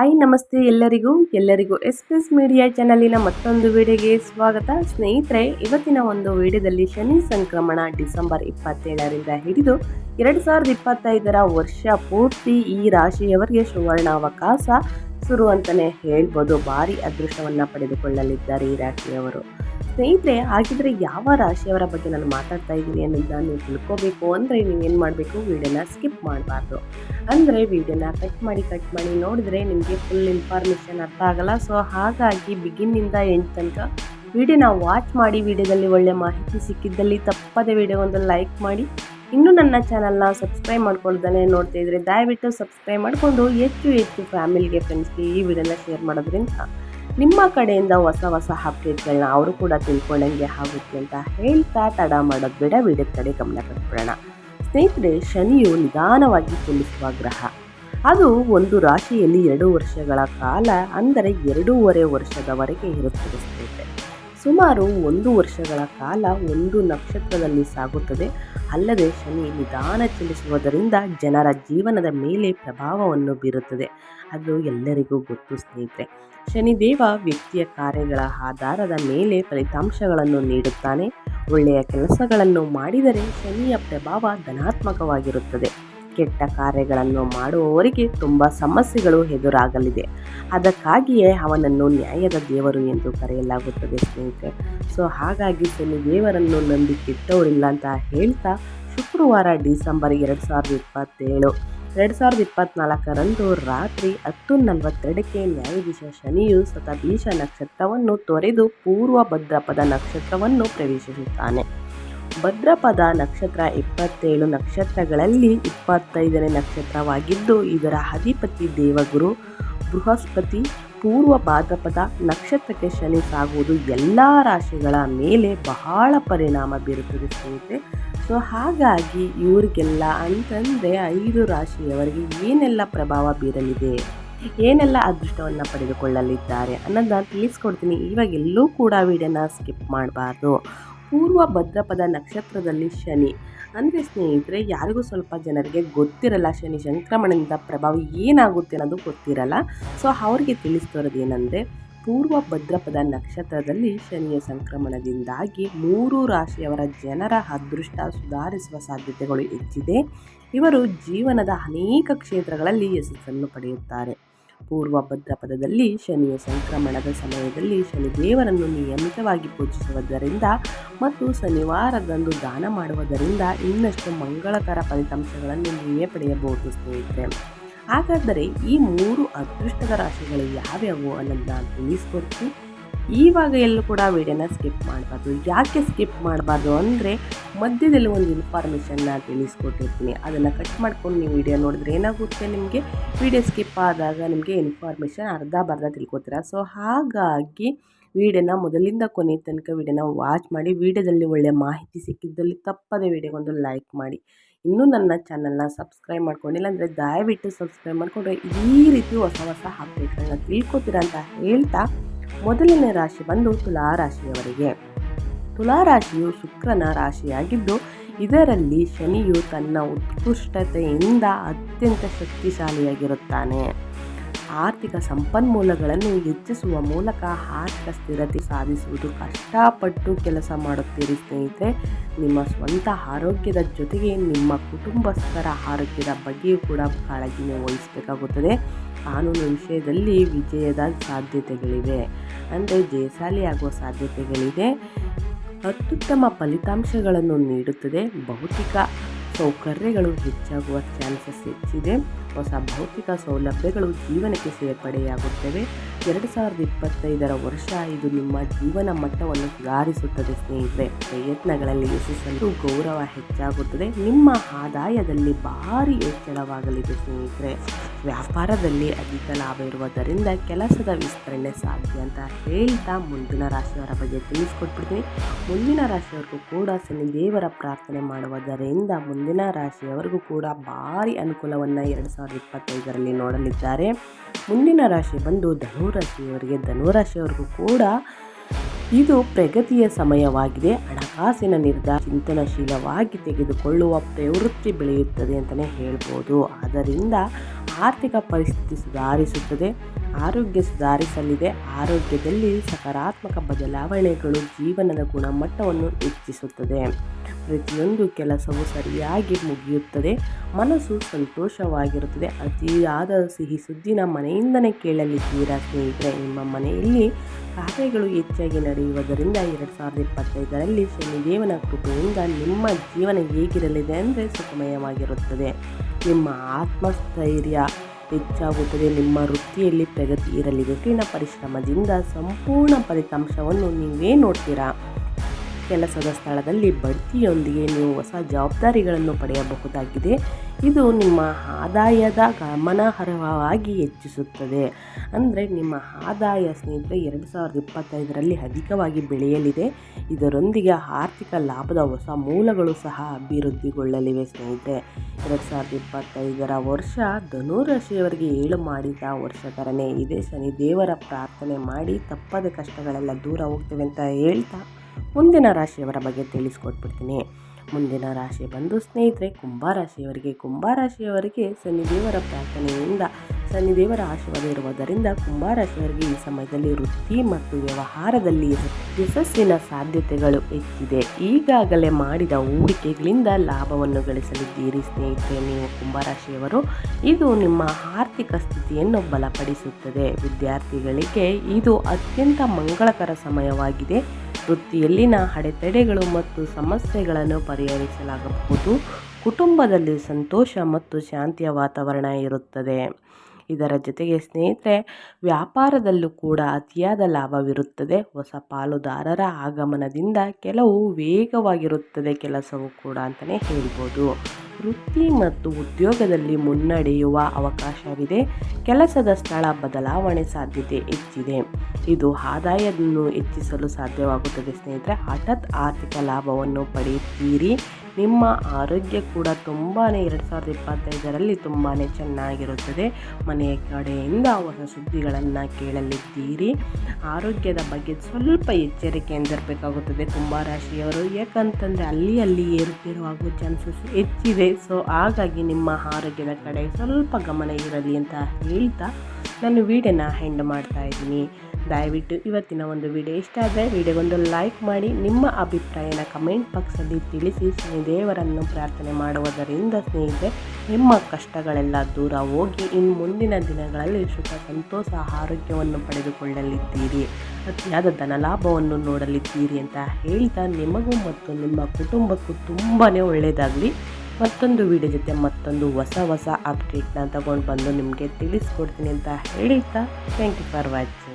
Hi ನಮಸ್ತೆ ಎಲ್ಲರಿಗೂ. ಎಲ್ಲರಿಗೂ ಎಸ್ ಎಸ್ ಮೀಡಿಯಾ ಚಾನಲಿನ ಮತ್ತೊಂದು ವಿಡಿಯೋಗೆ ಸ್ವಾಗತ. ಸ್ನೇಹಿತರೆ, ಇವತ್ತಿನ ಒಂದು ವಿಡಿಯೋದಲ್ಲಿ ಶನಿ ಸಂಕ್ರಮಣ ಡಿಸೆಂಬರ್ ಇಪ್ಪತ್ತೇಳರಿಂದ ಹಿಡಿದು ಎರಡು ಸಾವಿರದ ಇಪ್ಪತ್ತೈದರ ವರ್ಷ ಪೂರ್ತಿ ಈ ರಾಶಿಯವರಿಗೆ ಸುವರ್ಣಾವಕಾಶ. ಶುರು ಅಂತಲೇ ಹೇಳ್ಬೋದು, ಭಾರಿ ಅದೃಷ್ಟವನ್ನು ಪಡೆದುಕೊಳ್ಳಲಿದ್ದಾರೆ ಈ ರಾಶಿಯವರು. ಸ್ನೇಹಿತರೆ, ಹಾಗಿದ್ರೆ ಯಾವ ರಾಶಿಯವರ ಬಗ್ಗೆ ನಾನು ಮಾತಾಡ್ತಾ ಇದ್ದೀನಿ ಅನ್ನೋದನ್ನ ನೀವು ತಿಳ್ಕೋಬೇಕು ಅಂದರೆ ಏನು ಮಾಡಬೇಕು? ವಿಡಿಯೋನ ಸ್ಕಿಪ್ ಮಾಡಬಾರ್ದು. ಅಂದರೆ ವಿಡಿಯೋನ ಕಟ್ ಮಾಡಿ ಕಟ್ ಮಾಡಿ ನೋಡಿದ್ರೆ ನಿಮಗೆ ಫುಲ್ ಇನ್ಫಾರ್ಮೇಷನ್ ಅರ್ಥ ಆಗಲ್ಲ. ಸೊ ಹಾಗಾಗಿ ಬಿಗಿನ್ನಿಂದ ಎಂಡ್ ತನಕ ವಿಡಿಯೋನ ವಾಚ್ ಮಾಡಿ ವಿಡಿಯೋದಲ್ಲಿ ಒಳ್ಳೆ ಮಾಹಿತಿ ಸಿಕ್ಕಿದ್ದಲ್ಲಿ ತಪ್ಪದೆ ವಿಡಿಯೋ ಒಂದು ಲೈಕ್ ಮಾಡಿ. ಇನ್ನೂ ನನ್ನ ಚಾನಲ್ನ ಸಬ್ಸ್ಕ್ರೈಬ್ ಮಾಡ್ಕೊಳ್ದೇ ನೋಡ್ತಾ ಇದ್ರೆ ದಯವಿಟ್ಟು ಸಬ್ಸ್ಕ್ರೈಬ್ ಮಾಡಿಕೊಂಡು ಹೆಚ್ಚು ಹೆಚ್ಚು ಫ್ಯಾಮಿಲಿಗೆ ಫ್ರೆಂಡ್ಸ್ಗೆ ಈ ವಿಡಿಯೋನ ಶೇರ್ ಮಾಡೋದ್ರಿಂದ ನಿಮ್ಮ ಕಡೆಯಿಂದ ಹೊಸ ಹೊಸ ಅಪ್ಡೇಟ್ಗಳನ್ನ ಅವರು ಕೂಡ ತಿಳ್ಕೊಂಡಂಗೆ ಆಗುತ್ತೆ ಅಂತ ಹೇಳ್ತಾ ತಡ ಮಾಡೋದು ಬೇಡ, ವಿಡಿಯೋದ ಕಡೆ ಗಮನ ಕೊಟ್ಬಿಡೋಣ. ಸ್ನೇಹಿತರೆ, ಶನಿಯು ನಿಧಾನವಾಗಿ ಚಲಿಸುವ ಗ್ರಹ. ಅದು ಒಂದು ರಾಶಿಯಲ್ಲಿ ಎರಡು ವರ್ಷಗಳ ಕಾಲ, ಅಂದರೆ ಎರಡೂವರೆ ವರ್ಷದವರೆಗೆ ಇರುತ್ತದೆ ಸ್ನೇಹಿತರೆ. ಸುಮಾರು ಒಂದು ವರ್ಷಗಳ ಕಾಲ ಒಂದು ನಕ್ಷತ್ರದಲ್ಲಿ ಸಾಗುತ್ತದೆ. ಅಲ್ಲದೆ ಶನಿ ನಿಧಾನ ಚಲಿಸುವುದರಿಂದ ಜನರ ಜೀವನದ ಮೇಲೆ ಪ್ರಭಾವವನ್ನು ಬೀರುತ್ತದೆ. ಅದು ಎಲ್ಲರಿಗೂ ಗೊತ್ತು ಸ್ನೇಹಿತರೆ. ಶನಿದೇವ ವ್ಯಕ್ತಿಯ ಕಾರ್ಯಗಳ ಆಧಾರದ ಮೇಲೆ ಫಲಿತಾಂಶಗಳನ್ನು ನೀಡುತ್ತಾನೆ. ಒಳ್ಳೆಯ ಕೆಲಸಗಳನ್ನು ಮಾಡಿದರೆ ಶನಿಯ ಪ್ರಭಾವ ಧನಾತ್ಮಕವಾಗಿರುತ್ತದೆ. ಕೆಟ್ಟ ಕಾರ್ಯಗಳನ್ನು ಮಾಡುವವರಿಗೆ ತುಂಬ ಸಮಸ್ಯೆಗಳು ಎದುರಾಗಲಿದೆ. ಅದಕ್ಕಾಗಿಯೇ ಅವನನ್ನು ನ್ಯಾಯದ ದೇವರು ಎಂದು ಕರೆಯಲಾಗುತ್ತದೆ ಸ್ನೇಹಿತರೆ. ಸೊ, ಹಾಗಾಗಿ ಶನಿ ದೇವರನ್ನು ನಂಬಿ ಕೆಟ್ಟವರಿಲ್ಲ ಅಂತ ಹೇಳ್ತಾ ಶುಕ್ರವಾರ ಡಿಸೆಂಬರ್ ಎರಡು ಸಾವಿರದ ಇಪ್ಪತ್ತೇಳು, ಎರಡು ಸಾವಿರದ ಇಪ್ಪತ್ತ್ನಾಲ್ಕರಂದು ರಾತ್ರಿ ಹತ್ತು ನಲವತ್ತೆರಡಕ್ಕೆ ನ್ಯಾಯಾಧೀಶ ಶನಿಯು ಸತಬೀಷ ನಕ್ಷತ್ರವನ್ನು ತೊರೆದು ಪೂರ್ವ ಭದ್ರಪದ ನಕ್ಷತ್ರವನ್ನು ಪ್ರವೇಶಿಸುತ್ತಾನೆ. ಭದ್ರಪದ ನಕ್ಷತ್ರ ಇಪ್ಪತ್ತೇಳು ನಕ್ಷತ್ರಗಳಲ್ಲಿ ಇಪ್ಪತ್ತೈದನೇ ನಕ್ಷತ್ರವಾಗಿದ್ದು, ಇದರ ಅಧಿಪತಿ ದೇವಗುರು, ಬೃಹಸ್ಪತಿ, ಪೂರ್ವ ಭಾದ್ರಪದ ನಕ್ಷತ್ರಕ್ಕೆ ಶನಿ ಸಾಗುವುದು ಎಲ್ಲ ರಾಶಿಗಳ ಮೇಲೆ ಬಹಳ ಪರಿಣಾಮ ಬೀರುತ್ತದೆ ಸ್ನೇಹಿತರೆ. ಸೊ ಹಾಗಾಗಿ ಇವರಿಗೆಲ್ಲ ಅಂತಂದರೆ ಐದು ರಾಶಿಯವರಿಗೆ ಏನೆಲ್ಲ ಪ್ರಭಾವ ಬೀರಲಿದೆ, ಏನೆಲ್ಲ ಅದೃಷ್ಟವನ್ನು ಪಡೆದುಕೊಳ್ಳಲಿದ್ದಾರೆ ಅನ್ನೋದನ್ನ ತಿಳಿಸ್ಕೊಡ್ತೀನಿ. ಇವಾಗೆಲ್ಲೂ ಕೂಡ ವಿಡಿಯೋನ ಸ್ಕಿಪ್ ಮಾಡಬಾರ್ದು. ಪೂರ್ವ ಭದ್ರಪದ ನಕ್ಷತ್ರದಲ್ಲಿ ಶನಿ. ಅಂದರೆ ಸ್ನೇಹಿತರೆ, ಯಾರಿಗೂ ಸ್ವಲ್ಪ ಜನರಿಗೆ ಗೊತ್ತಿರಲ್ಲ ಶನಿ ಸಂಕ್ರಮಣದಿಂದ ಪ್ರಭಾವ ಏನಾಗುತ್ತೆ ಅನ್ನೋದು ಗೊತ್ತಿರಲ್ಲ. ಸೊ ಅವ್ರಿಗೆ ತಿಳಿಸ್ತಿರೋದು ಏನಂದರೆ ಪೂರ್ವ ಭದ್ರಪದ ನಕ್ಷತ್ರದಲ್ಲಿ ಶನಿಯ ಸಂಕ್ರಮಣದಿಂದಾಗಿ ಮೂರು ರಾಶಿಯವರ ಜನರ ಅದೃಷ್ಟ ಸುಧಾರಿಸುವ ಸಾಧ್ಯತೆಗಳು ಹೆಚ್ಚಿದೆ. ಇವರು ಜೀವನದ ಅನೇಕ ಕ್ಷೇತ್ರಗಳಲ್ಲಿ ಯಶಸ್ಸನ್ನು ಪಡೆಯುತ್ತಾರೆ. ಪೂರ್ವ ಪದದಲ್ಲಿ ಶನಿಯ ಸಂಕ್ರಮಣದ ಸಮಯದಲ್ಲಿ ಶನಿದೇವರನ್ನು ನಿಯಮಿತವಾಗಿ ಪೂಜಿಸುವುದರಿಂದ ಮತ್ತು ಶನಿವಾರದಂದು ದಾನ ಮಾಡುವುದರಿಂದ ಇನ್ನಷ್ಟು ಮಂಗಳಕರ ಫಲಿತಾಂಶಗಳನ್ನು ನೀವೇ ಪಡೆಯಬಹುದು, ಸ್ನೇಹಿತರೆ. ಹಾಗಾದರೆ ಈ ಮೂರು ಅದೃಷ್ಟದ ರಾಶಿಗಳು ಯಾವ್ಯಾವು ಅನ್ನೋದನ್ನ ತಿಳಿಸ್ಕೊಡ್ತೀನಿ ಇವಾಗ ಎಲ್ಲೂ ಕೂಡ ವಿಡಿಯೋನ ಸ್ಕಿಪ್ ಮಾಡಬಾರ್ದು. ಯಾಕೆ ಸ್ಕಿಪ್ ಮಾಡಬಾರ್ದು ಅಂದರೆ ಮಧ್ಯದಲ್ಲಿ ಒಂದು ಇನ್ಫಾರ್ಮೇಷನ್ನ ತಿಳಿಸ್ಕೊಟ್ಟಿರ್ತೀನಿ. ಅದನ್ನು ಕಟ್ ಮಾಡ್ಕೊಂಡು ನೀವು ವಿಡಿಯೋ ನೋಡಿದ್ರೆ ಏನಾಗುತ್ತೆ ನಿಮಗೆ? ವಿಡಿಯೋ ಸ್ಕಿಪ್ ಆದಾಗ ನಿಮಗೆ ಇನ್ಫಾರ್ಮೇಷನ್ ಅರ್ಧ ಬರ್ಧ ತಿಳ್ಕೊತೀರ. ಸೊ ಹಾಗಾಗಿ ವಿಡಿಯೋನ ಮೊದಲಿಂದ ಕೊನೆ ತನಕ ವಿಡಿಯೋನ ವಾಚ್ ಮಾಡಿ, ವಿಡಿಯೋದಲ್ಲಿ ಒಳ್ಳೆಯ ಮಾಹಿತಿ ಸಿಕ್ಕಿದ್ದಲ್ಲಿ ತಪ್ಪದೆ ವಿಡಿಯೋಗೊಂದು ಲೈಕ್ ಮಾಡಿ. ಇನ್ನೂ ನನ್ನ ಚಾನಲ್ನ ಸಬ್ಸ್ಕ್ರೈಬ್ ಮಾಡ್ಕೊಂಡಿಲ್ಲ ಅಂದರೆ ದಯವಿಟ್ಟು ಸಬ್ಸ್ಕ್ರೈಬ್ ಮಾಡಿಕೊಂಡ್ರೆ ಈ ರೀತಿ ಹೊಸ ಹೊಸ ಅಪ್ಡೇಟ್ಗಳನ್ನ ತಿಳ್ಕೊತೀರ ಅಂತ ಹೇಳ್ತಾ ಮೊದಲನೇ ರಾಶಿ ಬಂದು ತುಲಾ ರಾಶಿಯವರಿಗೆ. ತುಲಾ ರಾಶಿಯು ಶುಕ್ರನ ರಾಶಿಯಾಗಿದ್ದು, ಇದರಲ್ಲಿ ಶನಿಯು ತನ್ನ ಉತ್ಕೃಷ್ಟತೆಯಿಂದ ಅತ್ಯಂತ ಶಕ್ತಿಶಾಲಿಯಾಗಿರುತ್ತಾನೆ. ಆರ್ಥಿಕ ಸಂಪನ್ಮೂಲಗಳನ್ನು ಹೆಚ್ಚಿಸುವ ಮೂಲಕ ಆರ್ಥಿಕ ಸ್ಥಿರತೆ ಸಾಧಿಸುವುದು ಕಷ್ಟಪಟ್ಟು ಕೆಲಸ ಮಾಡುತ್ತೀರಿ ಸ್ನೇಹಿತರೆ. ನಿಮ್ಮ ಸ್ವಂತ ಆರೋಗ್ಯದ ಜೊತೆಗೆ ನಿಮ್ಮ ಕುಟುಂಬಸ್ಥರ ಆರೋಗ್ಯದ ಬಗ್ಗೆಯೂ ಕೂಡ ಕಾಳಜಿನೇ ವಹಿಸಬೇಕಾಗುತ್ತದೆ. ಕಾನೂನು ವಿಷಯದಲ್ಲಿ ವಿಜಯದ ಸಾಧ್ಯತೆಗಳಿವೆ. ಅಂದರೆ ಜಯಶಾಲಿಯಾಗುವ ಸಾಧ್ಯತೆಗಳಿದೆ. ಅತ್ಯುತ್ತಮ ಫಲಿತಾಂಶಗಳನ್ನು ನೀಡುತ್ತದೆ. ಭೌತಿಕ ಸೌಕರ್ಯಗಳು ಹೆಚ್ಚಾಗುವ ಚಾನ್ಸಸ್ ಹೆಚ್ಚಿದೆ. ಹೊಸ ಭೌತಿಕ ಸೌಲಭ್ಯಗಳು ಜೀವನಕ್ಕೆ ಸೇರ್ಪಡೆಯಾಗುತ್ತವೆ. ಎರಡು ಸಾವಿರದ ಇಪ್ಪತ್ತೈದರ ವರ್ಷ ಇದು ನಿಮ್ಮ ಜೀವನ ಮಟ್ಟವನ್ನು ಸುಧಾರಿಸುತ್ತದೆ ಸ್ನೇಹಿತರೆ. ಪ್ರಯತ್ನಗಳಲ್ಲಿ ಯಶಸ್ಸನ್ನು ಗೌರವ ಹೆಚ್ಚಾಗುತ್ತದೆ. ನಿಮ್ಮ ಆದಾಯದಲ್ಲಿ ಭಾರಿ ಹೆಚ್ಚಳವಾಗಲಿದೆ ಸ್ನೇಹಿತರೆ. ವ್ಯಾಪಾರದಲ್ಲಿ ಅಧಿಕ ಲಾಭ ಇರುವುದರಿಂದ ಕೆಲಸದ ವಿಸ್ತರಣೆ ಸಾಧ್ಯ ಅಂತ ಹೇಳ್ತಾ ಮುಂದಿನ ರಾಶಿಯವರ ಬಗ್ಗೆ ತಿಳಿಸ್ಕೊಟ್ಬಿಡ್ತೀನಿ. ಮುಂದಿನ ರಾಶಿಯವರಿಗೂ ಕೂಡ ಶನಿ ದೇವರ ಪ್ರಾರ್ಥನೆ ಮಾಡುವುದರಿಂದ ಮುಂದಿನ ರಾಶಿಯವರಿಗೂ ಕೂಡ ಭಾರಿ ಅನುಕೂಲವನ್ನು ಎರಡು ಸಾವಿರದ ಇಪ್ಪತ್ತೈದರಲ್ಲಿ ನೋಡಲಿದ್ದಾರೆ. ಮುಂದಿನ ರಾಶಿ ಬಂದು ಧನುರಾಶಿಯವರಿಗೆ, ಧನುರಾಶಿಯವರಿಗೂ ಕೂಡ ಇದು ಪ್ರಗತಿಯ ಸಮಯವಾಗಿದೆ. ಹಣಕಾಸಿನ ನಿರ್ಧಾರ ಚಿಂತನಶೀಲವಾಗಿ ತೆಗೆದುಕೊಳ್ಳುವ ಪ್ರವೃತ್ತಿ ಬೆಳೆಯುತ್ತದೆ ಅಂತಲೇ ಹೇಳ್ಬೋದು. ಆದ್ದರಿಂದ ಆರ್ಥಿಕ ಪರಿಸ್ಥಿತಿ ಸುಧಾರಿಸುತ್ತದೆ ಆರೋಗ್ಯ ಸುಧಾರಿಸಲಿದೆ ಆರೋಗ್ಯದಲ್ಲಿ ಸಕಾರಾತ್ಮಕ ಬದಲಾವಣೆಗಳು ಜೀವನದ ಗುಣಮಟ್ಟವನ್ನು ಹೆಚ್ಚಿಸುತ್ತದೆ. ಪ್ರತಿಯೊಂದು ಕೆಲಸವು ಸರಿಯಾಗಿ ಮುಗಿಯುತ್ತದೆ, ಮನಸ್ಸು ಸಂತೋಷವಾಗಿರುತ್ತದೆ. ಅತಿಯಾದ ಸಿಹಿ ಸುದ್ದಿನ ಮನೆಯಿಂದನೇ ಕೇಳಲಿದ್ದೀರಾ ಸ್ನೇಹಿತರೆ? ನಿಮ್ಮ ಮನೆಯಲ್ಲಿ ಕಾರ್ಯಗಳು ಹೆಚ್ಚಾಗಿ ನಡೆಯುವುದರಿಂದ ಎರಡು ಸಾವಿರದ ಇಪ್ಪತ್ತೈದರಲ್ಲಿ ಶನಿದೇವನ ಕೃಪೆಯಿಂದ ನಿಮ್ಮ ಜೀವನ ಹೇಗಿರಲಿದೆ ಅಂದರೆ ಸುಖಮಯವಾಗಿರುತ್ತದೆ. ನಿಮ್ಮ ಆತ್ಮಸ್ಥೈರ್ಯ ಹೆಚ್ಚಾಗುತ್ತದೆ, ನಿಮ್ಮ ವೃತ್ತಿಯಲ್ಲಿ ಪ್ರಗತಿ ಇರಲಿದೆ ಕಠಿಣ ಪರಿಶ್ರಮದಿಂದ ಸಂಪೂರ್ಣ ಫಲಿತಾಂಶವನ್ನು ನೀವೇ ನೋಡ್ತೀರಾ? ಕೆಲಸದ ಸ್ಥಳದಲ್ಲಿ ಬಡ್ತಿಯೊಂದಿಗೆ ನೀವು ಹೊಸ ಜವಾಬ್ದಾರಿಗಳನ್ನು ಪಡೆಯಬಹುದಾಗಿದೆ. ಇದು ನಿಮ್ಮ ಆದಾಯದ ಗಮನಾರ್ಹವಾಗಿ ಹೆಚ್ಚಿಸುತ್ತದೆ. ಅಂದರೆ ನಿಮ್ಮ ಆದಾಯ ಸ್ನೇಹಿತರೆ, ಎರಡು ಸಾವಿರದ ಇಪ್ಪತ್ತೈದರಲ್ಲಿ ಅಧಿಕವಾಗಿ ಬೆಳೆಯಲಿದೆ. ಇದರೊಂದಿಗೆ ಆರ್ಥಿಕ ಲಾಭದ ಹೊಸ ಮೂಲಗಳು ಸಹ ಅಭಿವೃದ್ಧಿಗೊಳ್ಳಲಿವೆ ಸ್ನೇಹಿತರೆ. ಎರಡು ಸಾವಿರದ ಇಪ್ಪತ್ತೈದರ ವರ್ಷ ಧನುರಾಶಿಯವರಿಗೆ ಏಳು ಮಾಡಿದ ವರ್ಷ ಥರನೇ ಶನಿ ದೇವರ ಪ್ರಾರ್ಥನೆ ಮಾಡಿ ತಪ್ಪದ ಕಷ್ಟಗಳೆಲ್ಲ ದೂರ ಹೋಗ್ತವೆ ಅಂತ ಹೇಳ್ತಾ ಮುಂದಿನ ರಾಶಿಯವರ ಬಗ್ಗೆ ತಿಳಿಸ್ಕೊಟ್ಬಿಡ್ತೀನಿ. ಮುಂದಿನ ರಾಶಿ ಬಂದು ಸ್ನೇಹಿತರೆ ಕುಂಭರಾಶಿಯವರಿಗೆ ಕುಂಭರಾಶಿಯವರಿಗೆ ಶನಿದೇವರ ಪ್ರಾರ್ಥನೆಯಿಂದ, ಶನಿದೇವರ ಆಶೀರ್ವಾದ ಇರುವುದರಿಂದ ಕುಂಭರಾಶಿಯವರಿಗೆ ಈ ಸಮಯದಲ್ಲಿ ವೃತ್ತಿ ಮತ್ತು ವ್ಯವಹಾರದಲ್ಲಿ ಯಶಸ್ಸಿನ ಸಾಧ್ಯತೆಗಳು ಹೆಚ್ಚಿದೆ. ಈಗಾಗಲೇ ಮಾಡಿದ ಹೂಡಿಕೆಗಳಿಂದ ಲಾಭವನ್ನು ಗಳಿಸಲಿದ್ದೀರಿ ಸ್ನೇಹಿತರೆ. ನೀವು ಕುಂಭರಾಶಿಯವರು ಇದು ನಿಮ್ಮ ಆರ್ಥಿಕ ಸ್ಥಿತಿಯನ್ನು ಬಲಪಡಿಸುತ್ತದೆ. ವಿದ್ಯಾರ್ಥಿಗಳಿಗೆ ಇದು ಅತ್ಯಂತ ಮಂಗಳಕರ ಸಮಯವಾಗಿದೆ. ವೃತ್ತಿಯಲ್ಲಿನ ಅಡೆತಡೆಗಳು ಮತ್ತು ಸಮಸ್ಯೆಗಳನ್ನು ಪರಿಹರಿಸಲಾಗಬಹುದು. ಕುಟುಂಬದಲ್ಲಿ ಸಂತೋಷ ಮತ್ತು ಶಾಂತಿಯ ವಾತಾವರಣ ಇರುತ್ತದೆ. ಇದರ ಜೊತೆಗೆ ಸ್ನೇಹಿತರೆ, ವ್ಯಾಪಾರದಲ್ಲೂ ಕೂಡ ಅತಿಯಾದ ಲಾಭವಿರುತ್ತದೆ. ಹೊಸ ಪಾಲುದಾರರ ಆಗಮನದಿಂದ ಕೆಲವು ವೇಗವಾಗಿರುತ್ತದೆ ಕೆಲಸವು ಕೂಡ ಅಂತಲೇ ಹೇಳ್ಬೋದು. ವೃತ್ತಿ ಮತ್ತು ಉದ್ಯೋಗದಲ್ಲಿ ಮುನ್ನಡೆಯುವ ಅವಕಾಶವಿದೆ. ಕೆಲಸದ ಸ್ಥಳ ಬದಲಾವಣೆ ಸಾಧ್ಯತೆ ಹೆಚ್ಚಿದೆ. ಇದು ಆದಾಯವನ್ನು ಹೆಚ್ಚಿಸಲು ಸಾಧ್ಯವಾಗುತ್ತದೆ ಸ್ನೇಹಿತರೆ. ಹಠಾತ್ ಆರ್ಥಿಕ ಲಾಭವನ್ನು ಪಡೆಯುತ್ತೀರಿ. ನಿಮ್ಮ ಆರೋಗ್ಯ ಕೂಡ ತುಂಬಾ ಎರಡು ಸಾವಿರದ ಇಪ್ಪತ್ತೈದರಲ್ಲಿ ತುಂಬಾ ಚೆನ್ನಾಗಿರುತ್ತದೆ. ಮನೆಯ ಕಡೆಯಿಂದ ಹೊಸ ಸುದ್ದಿಗಳನ್ನು ಕೇಳಲಿದ್ದೀರಿ. ಆರೋಗ್ಯದ ಬಗ್ಗೆ ಸ್ವಲ್ಪ ಎಚ್ಚರಿಕೆಯಿಂದ ಇರಬೇಕಾಗುತ್ತದೆ ತುಂಬ ರಾಶಿಯವರು, ಯಾಕಂತಂದರೆ ಅಲ್ಲಿ ಅಲ್ಲಿ ಏರುತ್ತಿರುವ ಚಾನ್ಸಸ್ ಹೆಚ್ಚಿದೆ. ಸೊ ಹಾಗಾಗಿ ನಿಮ್ಮ ಆರೋಗ್ಯದ ಕಡೆ ಸ್ವಲ್ಪ ಗಮನ ಇರಲಿ ಅಂತ ಹೇಳ್ತಾ ನಾನು ವೀಡಿಯೋನ ಹೆಂಡ್ ಮಾಡ್ತಾ ಇದ್ದೀನಿ. ದಯವಿಟ್ಟು ಇವತ್ತಿನ ಒಂದು ವಿಡಿಯೋ ಇಷ್ಟ ಆದರೆ ವಿಡಿಯೋಗೊಂದು ಲೈಕ್ ಮಾಡಿ, ನಿಮ್ಮ ಅಭಿಪ್ರಾಯನ ಕಮೆಂಟ್ ಬಾಕ್ಸಲ್ಲಿ ತಿಳಿಸಿ ದೇವರನ್ನು ಪ್ರಾರ್ಥನೆ ಮಾಡುವುದರಿಂದ ಸ್ನೇಹಿತರೆ, ನಿಮ್ಮ ಕಷ್ಟಗಳೆಲ್ಲ ದೂರ ಹೋಗಿ ಇನ್ನು ಮುಂದಿನ ದಿನಗಳಲ್ಲಿ ಸುಖ, ಸಂತೋಷ, ಆರೋಗ್ಯವನ್ನು ಪಡೆದುಕೊಳ್ಳಲಿದ್ದೀರಿ. ಅತಿಯಾದ ಧನಲಾಭವನ್ನು ನೋಡಲಿದ್ದೀರಿ ಅಂತ ಹೇಳ್ತಾ ನಿಮಗೂ ಮತ್ತು ನಿಮ್ಮ ಕುಟುಂಬಕ್ಕೂ ತುಂಬಾ ಒಳ್ಳೆಯದಾಗಲಿ ಮತ್ತೊಂದು ವಿಡಿಯೋ ಜೊತೆ ಮತ್ತೊಂದು ಹೊಸ ಹೊಸ ಅಪ್ಡೇಟ್ನ ತಗೊಂಡು ಬಂದು ನಿಮಗೆ ತಿಳಿಸ್ಕೊಡ್ತೀನಿ ಅಂತ ಹೇಳ್ತಾ ಥ್ಯಾಂಕ್ ಯು ಫಾರ್ ವಾಚಿಂಗ್